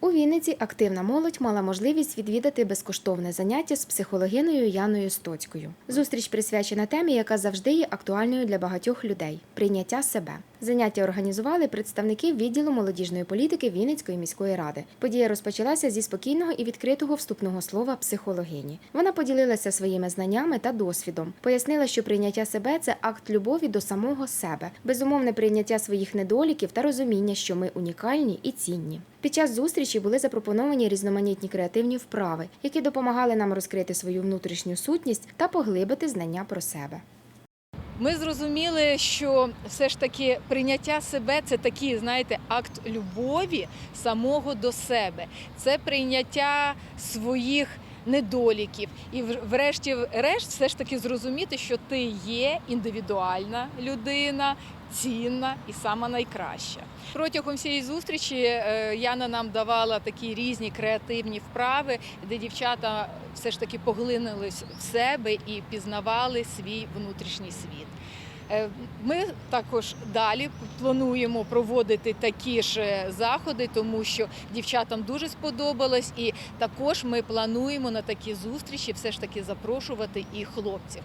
У Вінниці активна молодь мала можливість відвідати безкоштовне заняття з психологиною Яною Стоцькою. Зустріч присвячена темі, яка завжди є актуальною для багатьох людей прийняття себе. Заняття організували представники відділу молодіжної політики Вінницької міської ради. Подія розпочалася зі спокійного і відкритого вступного слова психологині. Вона поділилася своїми знаннями та досвідом. Пояснила, що прийняття себе це акт любові до самого себе, безумовне прийняття своїх недоліків та розуміння, що ми унікальні і цінні. Під час зустрічі були запропоновані різноманітні креативні вправи, які допомагали нам розкрити свою внутрішню сутність та поглибити знання про себе. Ми зрозуміли, що все ж таки прийняття себе це такий, знаєте, акт любові самого до себе. Це прийняття своїх недоліків. І врешті-решт, все ж таки зрозуміти, що ти є індивідуальна людина, цінна і сама найкраща. Протягом всієї зустрічі е, Яна нам давала такі різні креативні вправи, де дівчата все ж таки поглинулись в себе і пізнавали свій внутрішній світ. Е, Ми також далі плануємо проводити такі ж е, заходи, тому що дівчатам дуже сподобалось, і також ми плануємо на такі зустрічі все ж таки запрошувати і хлопців.